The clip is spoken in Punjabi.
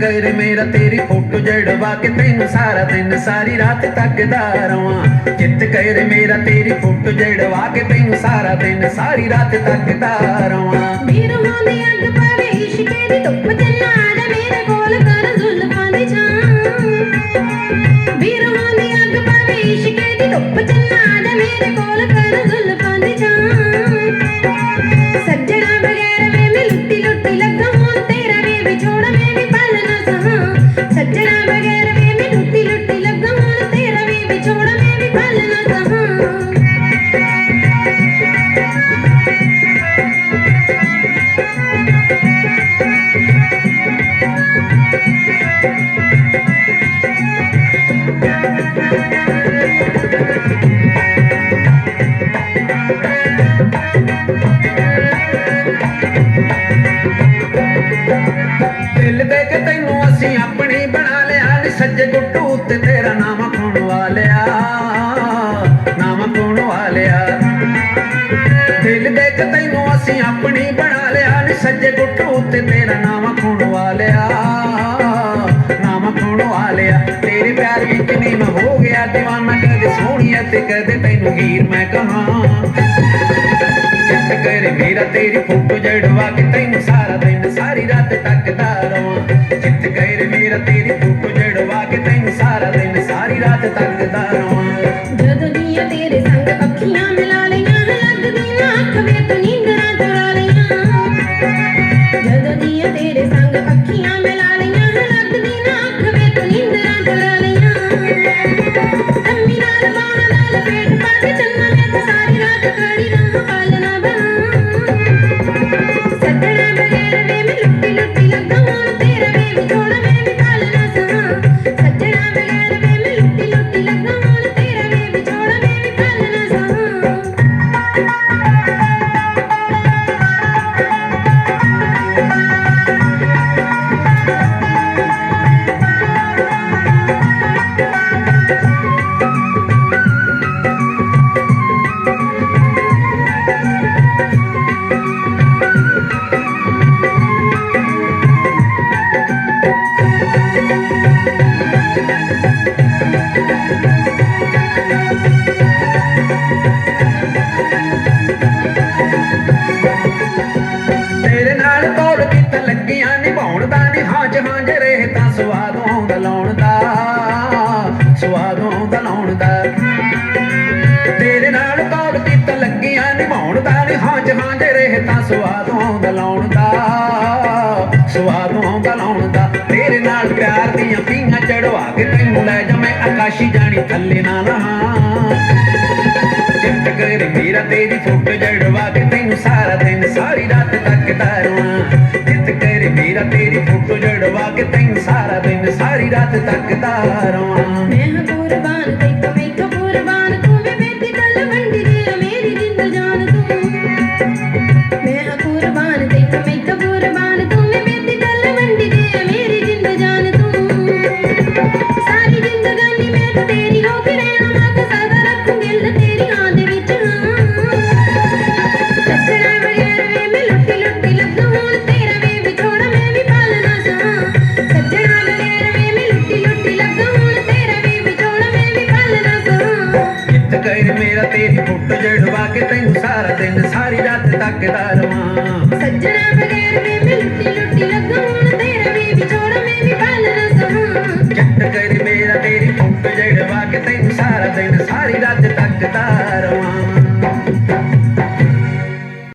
ਕਿ ਮੇਰਾ ਤੇਰੀ ਫੋਟੋ ਜੜਵਾ ਕੇ ਤੈਨੂੰ ਸਾਰਾ ਦਿਨ ਸਾਰੀ ਰਾਤ ਤੱਕਦਾ ਰਵਾਂ। ਚਿੱਤ ਕਰ ਮੇਰਾ ਤੇਰੀ ਫੋਟੋ ਜੜਵਾ ਕੇ ਤੈਨੂੰ ਸਾਰਾ ਦਿਨ ਸਾਰੀ ਰਾਤ ਤੱਕਦਾ ਰਵਾਂ। ਵੀਰਵਾਂ ਦੀ ਅੱਗ ਪਵੇ ਇਸ਼ਕੇ ਦੀ ਧੁੱਪ ਚੱਲਾ ਦੇ ਮੇਰੇ ਦਿਲ ਦੇ ਕੇ ਤੈਨੂੰ ਅਸੀਂ ਆਪਣੀ ਬਣਾ ਲਿਆ ਨੀ ਸੱਜੇ ਗੁੱਟੂ ਉੱਤੇ ਤੇਰਾ ਨਾਮ ਖੁਣ ਵਾਲਿਆ, ਨਾਮ ਖੁਣ ਵਾਲਿਆ। ਦਿਲ ਦੇ ਕੇ ਤੈਨੂੰ ਅਸੀਂ ਆਪਣੀ ਬਣਾ ਲਿਆ ਨੀ ਸੱਜੇ ਤੇਰੇ ਪਿਆਰ ਵਿੱਚ ਨਹੀਂ ਮੈਂ ਹੋ ਗਿਆ دیਵਾਨਾ ਕਦੇ ਸੋਹਣੀ ਤੇ ਕਦੇ ਤੈਨੂੰ ਹੀਰ ਮੈਂ ਕਹਾਂ। ਚਿੱਤ ਕਰੇ ਮੇਰਾ ਤੇਰੀ ਫੋਟੋ ਜੜਵਾ ਕੇ ਤੈਨੂੰ ਤੇਰੇ ਨਾਲ ਤੋਲ ਕਿਤ ਲੱਗੀਆਂ ਨਿਭਾਉਣ ਦਾ ਨੀ ਹਾਂਜ ਹਾਂਜ ਰਹੇ ਤਾਂ ਸਵਾਦ ਆਉਂਦਾ ਲਾਉਣ ਦਾ ਸਵਾਦ ਆਉਂਦਾ ਲਾਉਣ ਦਾ। ਚਿੱਤ ਮੇਰਾ ਤੇਰੀ ਫੋਟੋ ਜੜਵਾ ਕੇ ਤੈਨੂੰ ਸਾਰਾ ਦਿਨ ਸਾਰੀ ਰਾਤ ਤੱਕ ਰਵਾਂ ਚਿੱਤ ਕਰ ਮੇਰਾ ਤੇਰੀ ਫੋਟੋ ਜੜਵਾ ਕੇ ਤੈਨੂੰ ਸਾਰਾ ਦਿਨ ਸਾਰੀ ਰਾਤ ਤੱਕਦਾ ਰਵਾਂ ਮੈਂ ਕੁਰਬਾਨ ਤੇ ਤੂੰ ਕੁਰਬਾਨ, ਤੂੰ ਵੀ ਬੇਟੀ ਤਲ ਮੰਡੀ ਦੇ ਮੇਰੀ ਜਿੰਦ ਜਾਨ ਤੂੰ। ਮੈਂ ਕੁਰਬਾਨ ਤੇ ਤੂੰ ਕੁਰਬਾਨ, ਤੂੰ ਵੀ ਬੇਟੀ ਤਲ ਮੰਡੀ ਦੇ ਮੇਰੀ ਜਿੰਦ ਜਾਨ ਤੂੰ। ਸਾਰੀ ਜ਼ਿੰਦਗਾਨੀ ਮੈਂ ਤੇਰੀ ਹੋ ਰਹਿਣਾ, ਮੈਂ ਤਾਂ ਸਦਾ ਰੱਖੂੰ ਦਿਲ ਤੇਰੀ ਆਂ ਦੇ ਫੋਟੋ ਜੜਵਾ ਕੇ ਤੈਨੂੰ ਸਾਰਾ ਦਿਨ ਸਾਰੀ ਰਾਤ ਤੱਕਦਾ ਰਵਾਂ ਸੱਜਣਾ ਬਗੈਰ ਵੇ ਮੈਂ ਲੁੱਟੀ ਲੁੱਟੀ